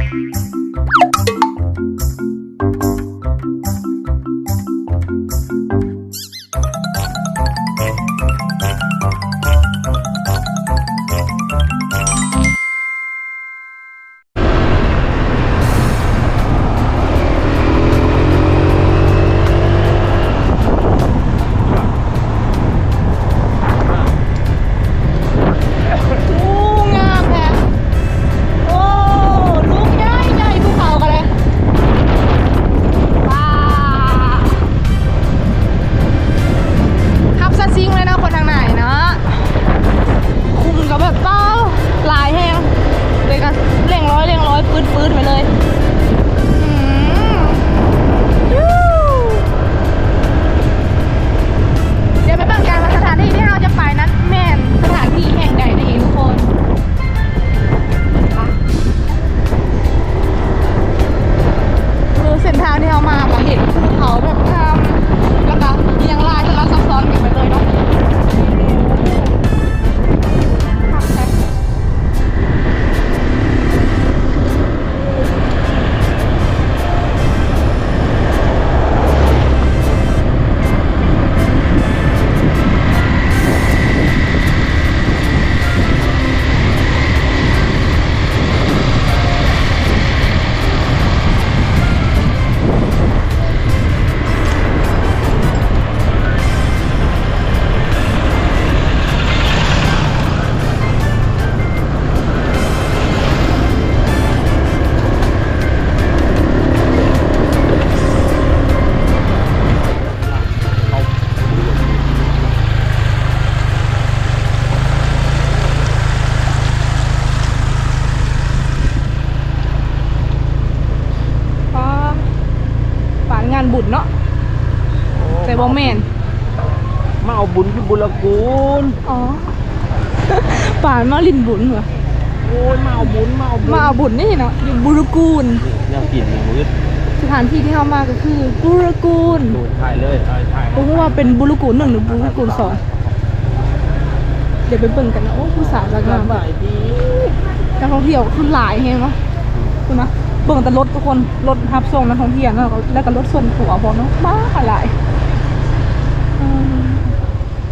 ピッ! บ่แม่นมาเอาบุญที่บุรกูลอ๋อป่านมาลินบุญเหรอโอ้ยมาเอาบุญมาเอาบุญมาเอาบุญนี่เนาะอยู่บุรกูลนี่ยังกินอย่างมืดสถานที่ที่เข้ามาก็คือบุรกูลดูถ่ายเลยถ่ายถ่ายผมว่าเป็นบุรกูลหนึ่งหรือบุรกูลสองเดี๋ยวไปเบิ่งกันนะโอ้ผู้สาวจากงามบ่ายดีนักท่องเที่ยวคือหลายเห็นไหมคุณนะเบิ่งแต่รถทุกคนรถทับส่งนักท่องเที่ยวแล้วก็แล้วก็รถส่วนตัวพร้อมเนาะบ้าหลายอืม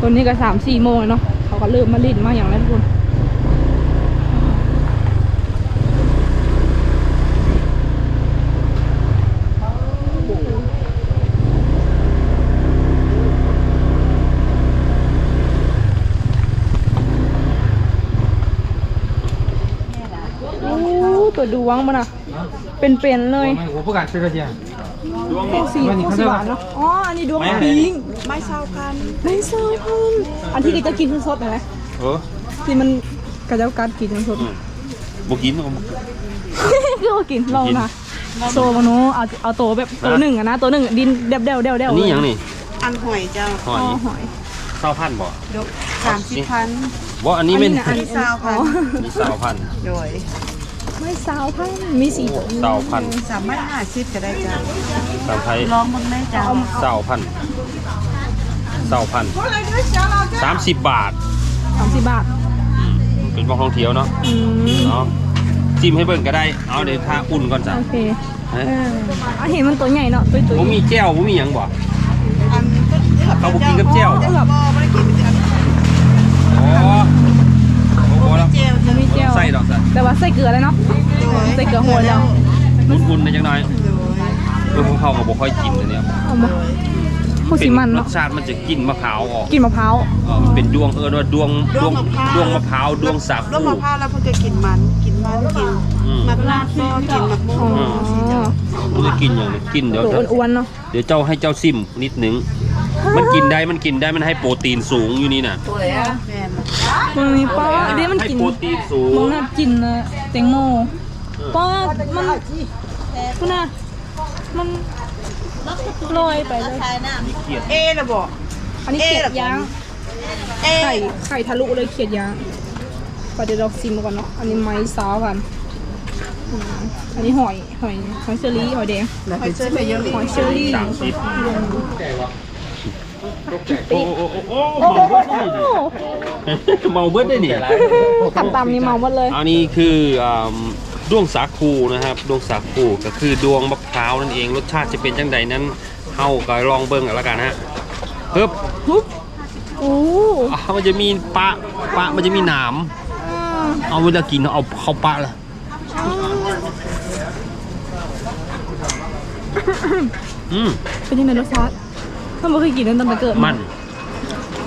คนนี้ก็สามสี่โมงเนาะเขาก็เริ่มมาลินมาอย่างนั้นทุกคนตัวดูวงมันอะเป็นๆเลยโอ้ยผมประกาศเป็นระย เป็นสี่คู่สิบบานเนาะอ๋ออันนี้ดวงปิงไม่ชาวกันไม่ชาวกันอันที่กินจะกินคือสดไหมเออที่มันกระเจ้าการกินทั้งสดบกินก็คือบกินลองนะโซมโนเอาเอาโตแบบโตหนึ่งอะนะโตหนึ่งดินเดบเดวเดวเดวนี่ยังนี่อันหอยเจ้าหอยหอยเศร้าพันบ่สามสิบพันว่าอันนี้เป็นอันนี้เศร้าพันอันนี้เศร้าพันโดย ไม่สาวพันมีสีตัวเศร้าพันสามารถห้าสิบก็ได้เจ้าตามไทยลองมึงได้เจ้าเศร้าพันเศร้าพันสามสิบบาทสามสิบบาทเป็นบ่ท่องเที่ยวเนาะอืมเนาะจิ้มให้เบิ่งก็ได้เอาเดี๋ยวถ้าอุ่นก่อนจ้ะโอเคเอ้ยเอออะเห็นมันตัวใหญ่เนาะตุ้ยตุ้ยบ่มีแก้วบ่มีหยังบ่อันเขาบอกกินกับแจ่วเออบ่ไม่ได้กินกับอ๋อโอ้โหแล้ว เจลมันมีแก้วใส่ดอกจ้ะแต่ว่าใส่เกลือเลยเนาะใส่เกลือโหดแล้วอุ่นๆในจังหน่อยโดยเออของเขาก็บ่ค่อยกินอันเนี้ยเอามาโคตรสิมันรเนาะสชาติมันจะกลิ่นมะพร้าวออกกินมะพร้าวเออมันเป็นดวงเออว่าดวงดวงดวงมะพร้าวดวงสาดวงคูมะพร้าวแล้วเพิ่งจะกินมันกินมันกินอืม มักลาดก็กินมักม่วอ๋องมันจะกินอย่างนี้กินเดี๋ยว ตัวอ้วนๆเนาะ เดี๋ยวเจ้าให้เจ้าซิมนิดนึง มันกินได้มันกินได้มันให้โปรตีนสูงอยู่นี่น่ะแม่นมันมีป้าเดี๋ยวมันให้กินโปรตีนสูงมันน่ากินนะแตงโมป้ามันคุณน่ะมันลอยไปเลยมีเกียรติเอละบ่อันนี้เขียดยางเอไข่ไข่ทะลุเลยเขียดยางประเดี๋ยวเราซิมก่อนเนาะอันนี้ไม้ซาวกัน อืมอันนี้หอยหอยหอยเชอรี่หอยแดงหอยเชอรี่เยอะหอยเชอรี่สามสิบโอ้โอ้โอ้โอ้โอ้เมาโหเบิดได้นี่เมาเบิดได้นี่ขันตำนี่เมาหมดเลยอันนี้คืออ่าดวงสาคูนะครับดวงสาคูก็คือดวงมะพร้าวนั่นเองรสชาติจะเป็นจังใดนั้นเฮาก็ลองเบิ่งกันแล้วกันฮะเฮ้บปุ๊บโอ้อะมันจะมีปะปะมันจะมีหนามอ่าเอาเวลากินเอาเข้าปะละ อืมเป็นยังไงรสชาติถ้าไม่เคยกินนั่นตั้งแต่เกิดามัน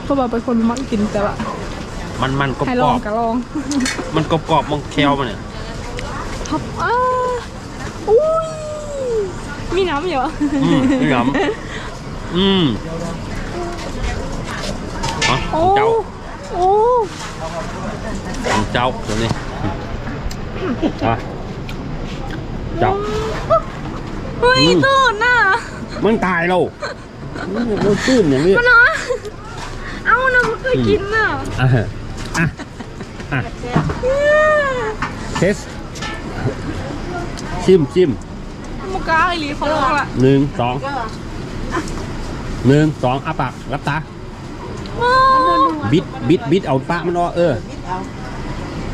เพราะว่าเป็นคนมักกินแต่ว่ามันมันกรอบให้กลรอองบก็ลอง มันกรอบกรอบๆมันแคลมันเนี่ยทับอ้าอุ้ยมีน้ำอยู่เหรออืมนี่หยำอืมอ๋อขโอ้องเจ้าโอ้ของเจ้าเดี๋ยวนี้อะเจ้า เฮ้ยอืมตื่นน่ะมันตายแล้วมันตื้นอย่างนี้มันนะเอานะไม่เคยกินน่ะอะอะอะเทสชิมชิมมุกกาไอหลีเขาลองละหนึ่งสองหนึ่งสองอาปากรับตาโอ้บิดบิดบิดเอาปะมันออกเออ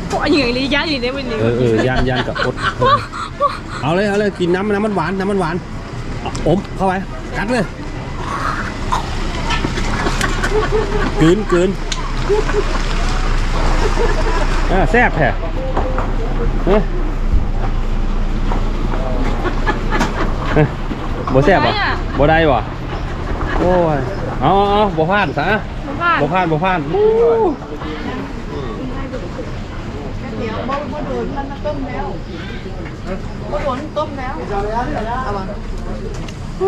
โหอย่างไอหลีย่าหลีได้เป็นหลีเออเออยานยานกับอดเออเอาเลยเอาเลยกินน้ำน้ำมันหวานน้ำมันหวานเอาอมเข้าไปกัดเลยกลืนกลืนอ่าแซ่บแท้เฮ้ยเฮ้ยบ่แซ่บบ่บ่ได้บ่โอ้ยเอาเอาเอาบ่พลาดซะ บ่พลาด บ่พลาดบ่พลาด อู้เดี๋ยวบ่บ่โดนมันมาต้มแล้วบ่โดนต้มแล้วเอาวะ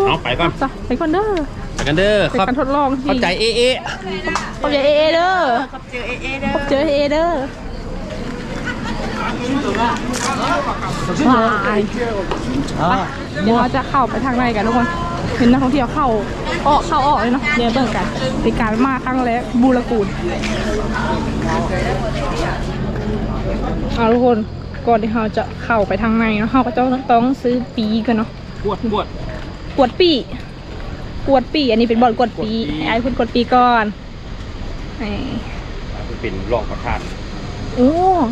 เอาไปก่อนจ้ะไปก่อนเด้อไปกันเด้อเป็นครับการทดลองที่เข้าใจเอ๊ะเอ๊ะขอบใจเอเอเด้อกับเจอเอเอเด้อขอบเจอเอเด้อไปเดี๋ยวเราจะเข้าไปทางในกันทุกคนเห็นนักท่องเที่ยวเข้าออกเข้าออกเลยเนาะเดี๋ยวเบิ่งกันเป็นการมาครั้งแรกบูรกูล เอาทุกคนก่อนที่เราจะเข้าไปทางในเนาะเราก็จะต้องซื้อปีกันเนาะปวดปวดกวดปีกวดปี อันนี้เป็นบอลกวดปีกวดปีไอ้คุณกวดปีก่อนนี่เป็นรองประธานโอ้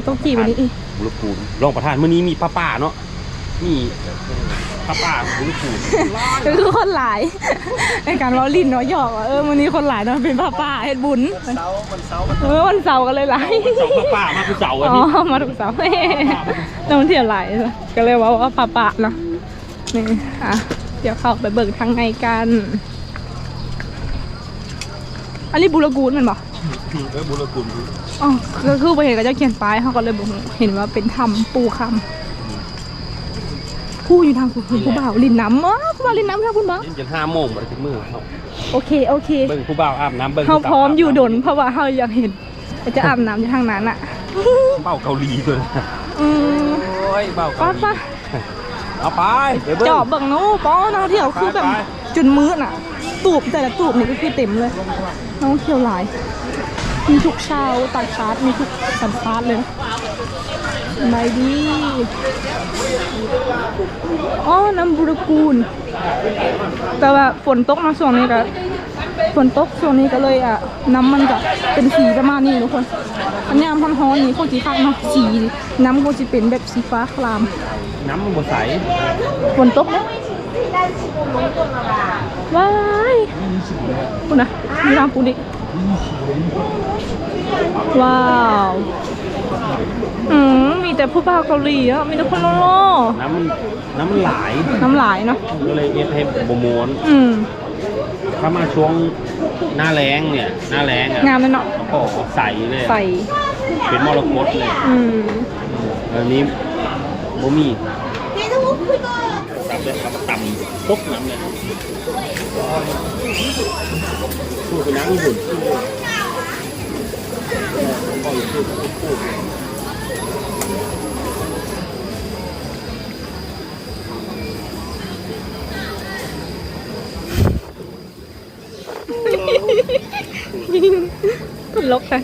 ต้องจีบวันนี้อีกบุรกูลรองประธานเมื่อนี้มีป้าป้าเนาะมี ป้าป้าบุรกูลก็คือคนหลายในการล้อลินเนาะหยอกว่าเออวันนี้คนหลายเนาะเป็นป้าป้าเฮ็ดบุญเออวันเสาร์กันเลยหลายเสาป้าป้ามาคือเสาร์อันอ๋อนี้มาถูกเสาร์น้องเที่ยวหลายเลยก็เลยว่าว่าป้าป้าเนาะนี่อะเดี๋ยวเข้าไปเบิกทางในกัน อันนี้บุรกูลแมันบ่เออบุรกูลอ๋อก็คือไปเห็นก็จะเขียนป้ายเขาก็เลยบอกเห็นว่าเป็นทำปูคำ ผู้อยู่ทางคุณผู้บ่าวลินน้ำอ๋อผู้บ่าวลินน้ำค่ะคุณบ่าวเย็นจนห้าโมงมาถึงมือเขาโอเคโอเคเบิ่งผู้บ่าวอาบน้ำเบิ่งเขาพร้อมอยู่ดนเพราะว่าเขาอยากเห็นจะอาบน้ำอยู่ทางนั้นอะเบ้าเกาหลีตัวนะอืมโอ้ยเบ้าเกาป้าหลีป้าเอาไปไปเบิ่งจอบเบิ่งนู้ป้อนักท่องเที่ยวคือแบบจุนมืดอะ ตูบแต่ละตูบนี่ก็คือเต็มเลยนักท่องเที่ยวหลาย มีทุกชาวต่างชาติมีทุกสัญชาติเลยไม่ดีอ๋อน้ำบุรกูล แต่ว่าฝนตกมาช่วงนี้ก็ฝนตกช่วงนี้ก็เลยอะ น้ำมันก็เป็นสีประมาณนี้ทุกคน อันนี้มันฮ้อนๆนี่โคตรสีฟ้าเนาะสีน้ำโคตรจะเป็นแบบสีฟ้าคลาม น้ำมันบ่ใสฝนตกไหมว้ายคุณนะมีน้ำปูดิ ว้าว อืม มีแต่ผู้บ่าวเกาหลีอะมีแต่คนโลโลน้ำมันน้ำมันหลายน้ำลายเนาะ ก็เลยเอ็ดให้บ่ม้วนอืม ถ้ามาช่วงหน้าแรงเนี่ย หน้าแรงอะงามเลยเนาะโอ้โหใสเลยใส่ เป็นมรกตเลยอืม อันนี้บ่มีตับเลยครับต่ำตกน้ำเลย พูดเป็นน้ำญี่ปุ่นคนลกค่ะ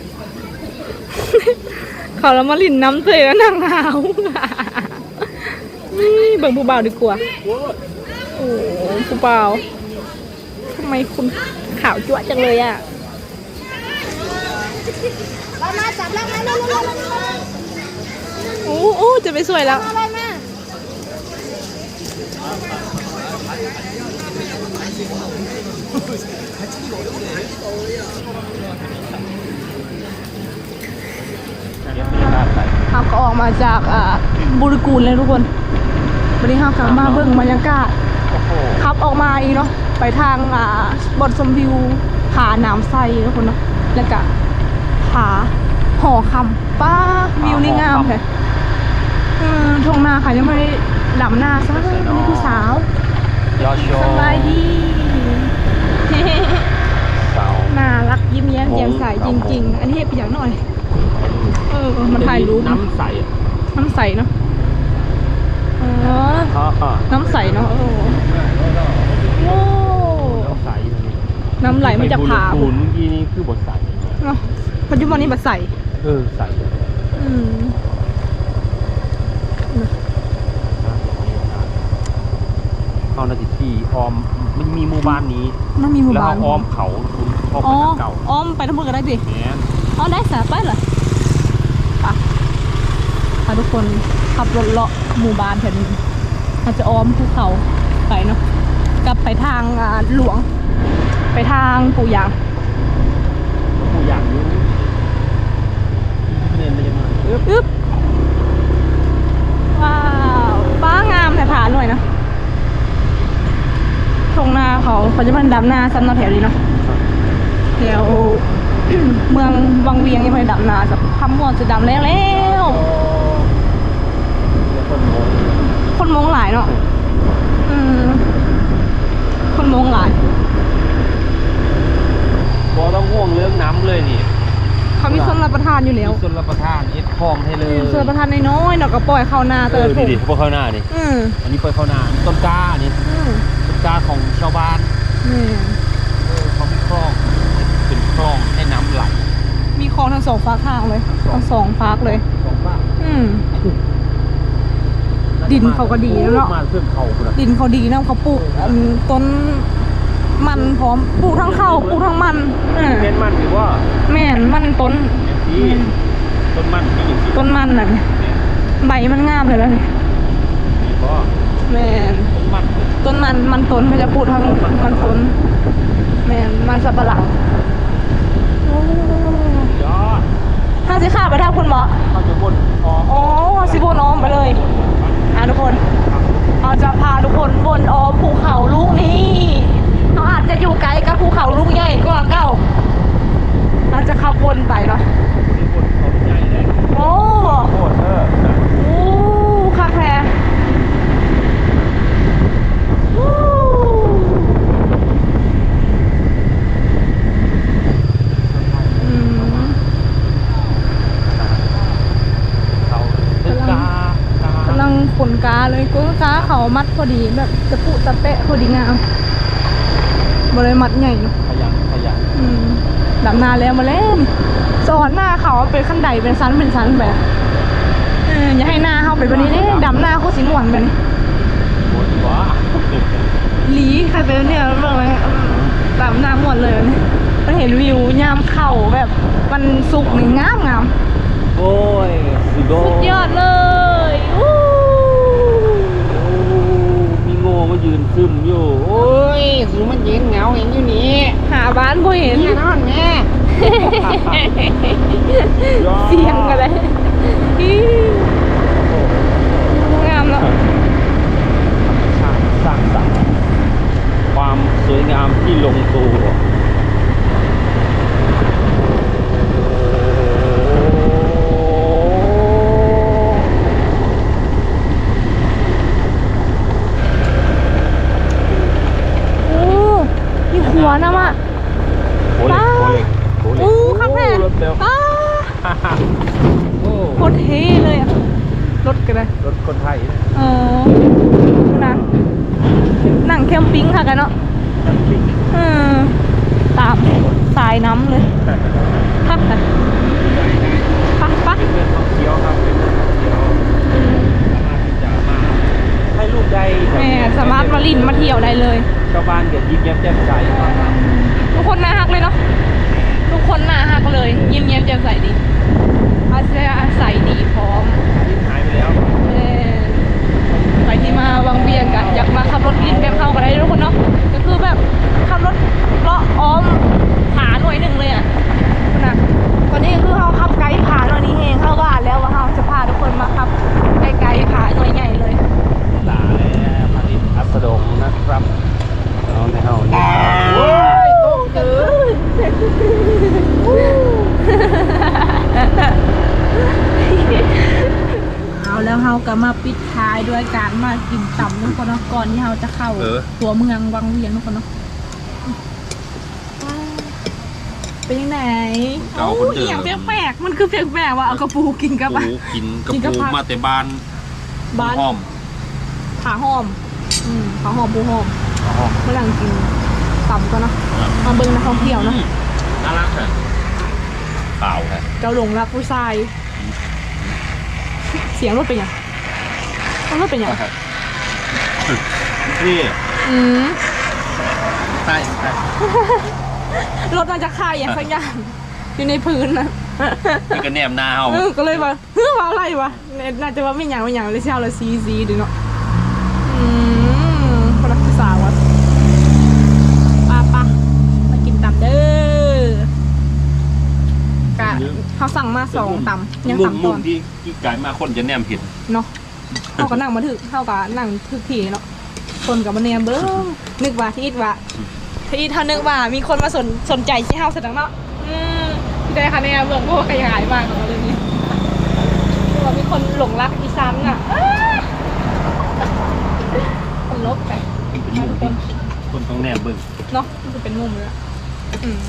เขาแล้วมาลินน้ำเตยแล้วนางหาวนี่เบิ่งผู้บ่าวดีกว่า โอ้ผู้บ่าว ทำไมคุณขาวจั๊วจังเลยอะเรามาจับแล้วมาเร็วเร็วโอ้โอ้จะไปสวยแล้วเราก็ออกมาจากบุรีกูลเลยทุกคน วันนี้เรากลับมาเบิ่งบรรยากาศขับออกมาอีกเนาะ ไปทางอ่าบอดสมวิวผาหนามไซทุกคนเนาะแล้วก็ผาห่อคำป้าวิวนี่งามเลยเออทงนาค่ะยังไม่ได้ดำหน้าซะนี่คือสาวยอดโชสบายดีเสาน่ารักยิ้มแย้มแจ่มใสจริง ๆ อันนี้ให้ไปอย่างหน่อย เออมันถ่ายรูปน้ำใสอะน้ำใสเนาะอ๋ออ๋ออ๋อน้ำใสเนาะโอ้โหโอ้ น้ำใสตัวนี้ น้ำไหลมาจากผาปูนเมื่อกี้นี่คือบทใสเนาะปัจจุบันนี้บัดใสเออใสอืมเข้านาทีที่ออมมันมีหมู่บ้านนี้มันมีหมู่แล้วบ้านเขาอ้อมเขาคุณเข้าไปอ๋อทางเก่าอ้อมไปทั้งหมดก็ได้ดิแหม อ๋อได้สาไปเหรอปะพาทุกคนขับรถเลาะหมู่บ้านแถวนี้อาจจะอ้อมภูเขาไปเนาะกลับไปทางอ่าหลวง ไปทางปู่ยางผู้อย่างนี้เน้นไปยังไงเอ๊บอึ๊บว้าวป้างามแต่ผาหน่อยนะทงนาเขาเขาจะมันดำนาซ้ำเนาะแถวนี้เนาะแถว เมืองวังเวียงยังไม่ได้ดำนาสักคำมวนจะดำแล้วแล้วต้นโมงคนมงหลายเนาะอืมคนมงหลาย บอต้องห่วงเรื่องน้ำเลยนี่เขามีส่วนรับประทานอยู่แล้วมีส่วนรับประทานเอ็ดคลองให้เลยส่วนรับประทานน้อยๆเนาะก็ปล่อยเข้านาเอเตออร์ดีถุงดิพวกเข้าหน้านี่อืมอันนี้เปิดเข้าหน้าต้นกล้านี่อืมต้นกล้าของชาวบ้านนี่เออเขามีคลองเป็นคลองให้น้ำไหลมีคลองทั้งสองฝากทางเลยทั้งสองฝากเลยสองบ้านอืมดินเขาก็ดีแล้วเนาะมาเพื่อนเขาคุณดินเขาดีนะเขาปลูกอันต้น มันพร้อมปลูกทั้งข้าวปลูกทั้งมันเออเป็นมันหรือว่าแม่นมันต้น ที่ต้นมันมีอย่างที่ต้นมันน่ะใบมันงามเลยแล้วนี่ก็แม่นต้นมันต้นมันมันต้นเขาจะปลูกทั้งมันต้นแม่นมันสับปะหลังโอ้ยอดถ้าสิข้าไปทางคุณหมอเขาจะบนออกอ๋อสิบนอ้อมไปเลยอะทุกคน เราจะพาทุกคนบนอ้อมภูเขาลูกนี้ เราอาจจะอยู่ไกลกับภูเขาลูกใหญ่กว่าเก่า เราจะขับวนไปเนาะบนเขาใหญ่เลยโอ้โคตรเออโอ้คักแท้โอ้อืมเขาต้นกล้ากำลังขนกาเลยก็กาเขามัดพอดีแบบตะปุตะเปะพอดีงาม บริมัดใหญ่เนอะขยันขยันอืมดำนาแล้วมาเล่นสอนหน้าเขาเป็นขั้นใดเป็นชั้นเป็นชั้นแบบเอออย่าให้หน้าเขาเป็นแบบนี้เนี่ยดำหน้าโคตรสีม่วนแบบนี้โคตรว้าหลีใครเป็นเนี่ยเรื่องอะไรดำหน้าม่วนเลยวันนี้มันเห็นวิวยามเข่าแบบมันสุกนี่งามงามโอ้ยสุดสุดยอดเลยอู้ มีโง่มา ยืนซึมอยู่ โอ้ยสูมันยืนเหงาเองอยู่นี่หาบ้านบ่เห็นแน่นอนแม่เสียงกันเลยอี๋งามเนาะสร้างสร้างสรรค์ความสวยงามที่ลงตัว ชาวบ้านเก็ยิ้มแย้มแจ่มใสทุกคนน่าฮักเลยเนาะทุกคนน่าฮักเลย ยิ้มแย้มแจ่มใสดีอาเซียใสดีพร้อมหายไปแล้วไปที่มาวังเบียงกันอยากมาขับรถลินแบบเข้ากันได้ทุกคนเนาะก็คือแบบขับรถเลาะอ้อมผาหน่วยหนึ่งเลยอะคุณนะตอนนี้คือเขาขับไกด์ผาน่วยนี้เองเข้าบ้านแล้วว่าเขาจะพาทุกคนมาขับไกด์ผ่าหน่วยใหญ่เลยลาแวมาดิอัสดงนะครับ เอาแต่เฮาโอ้ยตเกินแล้วเฮาก็มาปิดท้ายด้วยการมากินต่ำนุ่คนเนะก่อนที่เฮาจะเข้าเออ ตัวเมืองวังเวียงนุ่คนเนาะเป็นยังไงเก่านเดิม ยงแปลกๆมันคือแปลกๆว่าเอากระปูกินกระปูกินกระกิกปูมาแต่บ้านบ้าน หอม ขาหอม อืมขาหอมปูหอม หอมเมื่อหลังกินต่ำก็เนาะมาเบิ่งนักท่องเที่ยวเนาะน่ารักค่ะขาวค่ะเจ้าหลงรักผู้ชาย เสียงรถเป็นยังรถเป็นยังนี่อืมใช่ใช่รถมาจากค่ายอย่างสักอย่างอยู่ในพื้นนะนี่ก็แนมหน้าเฮาเออก็เลยว่าเฮ้ยว่าอะไรวะเนี่ยน่าจะว่าไม่หยังไม่หยังเลยเช่าละซีซีดูเนาะอืมคนรักษาวะปาปะมากินตำเด้อกะ เขาสั่งมาสองตำยังมุมตำมุก่อมนที่ที่กายมาคนจะแนมเห็นเนาะเขาก็นั่งมาถึกเขาก็นั่งถึกผีเนาะคนกับมาเนียมเบิ้งนึกว่าที่อิดว่าที่อิดเขานึกว่ามีคนมาสนสนใจที่เฮาแสดงเนาะอืมที่ได้คะแนนเบื้องพวกขยายมากของเราเรื่องนี้คือว่ามีคนหลงรักอีซันอะอ้าคนลบไป เป็นมุมที่คนต้องแนมเบิ่งเนาะมันจะเป็นมุมเลยอะอืม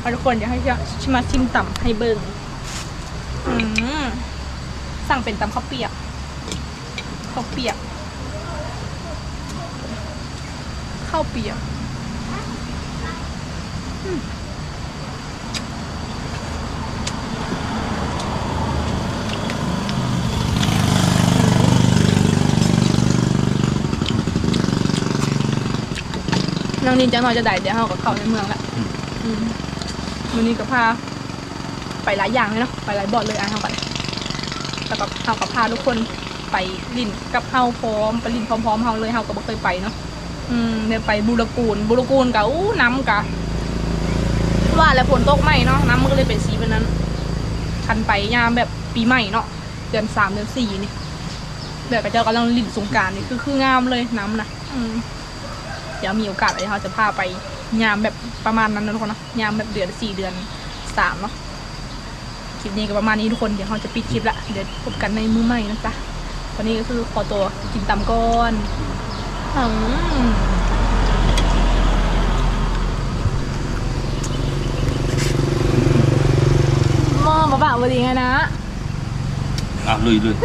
เอาทุกคนเดี๋ยวให้ชิมาชิมต่ำให้เบิ้ง อืมสั่งเป็นตำข้าวเปียกข้าวเปียกข้าวเปียกอืมน้องนินจังหน่อยจะได้เดี๋ยวเราก็เขาในเมืองละอืมวันนี้ก็พา ไปหลายอย่างเลยเนาะไปหลายบอดเลยอะเท่ากันแล้วก็เฮากับพาทุกคนไปลินกับเฮาพร้อมไปลินพร้อมๆเฮาเลยเฮาก็บ่เคยไปเนาะอืมเดี๋ยวไปบุรกูลบุรกูลกับอู้น้ำกะว่าแล้วฝนตกไหมเนาะน้ำมันก็เลยเป็นสีแบบนั้น คันไปยามแบบปีใหม่เนาะเดือนสามเดือนสี่นี่เดี๋ยวกระเจ้ากำลังลินสงการนี่คือคืองามเลยน้ำนะอืมเดี๋ยวมีโอกาสเดี๋ยวเราจะพาไปยามแบบประมาณนั้นนะทุกคนนะยามแบบเดือนสี่เดือนสามเนาะ คลิปนี้ก็ประมาณนี้ทุกคนเดี๋ยวเราจะปิดคลิปละเดี๋ยวพบกันในมือใหม่นะจ๊ะวันนี้ก็คือขอตัวกินตำก้อนอืมมอมาบ่าวดีไงนะ อะลุยลุย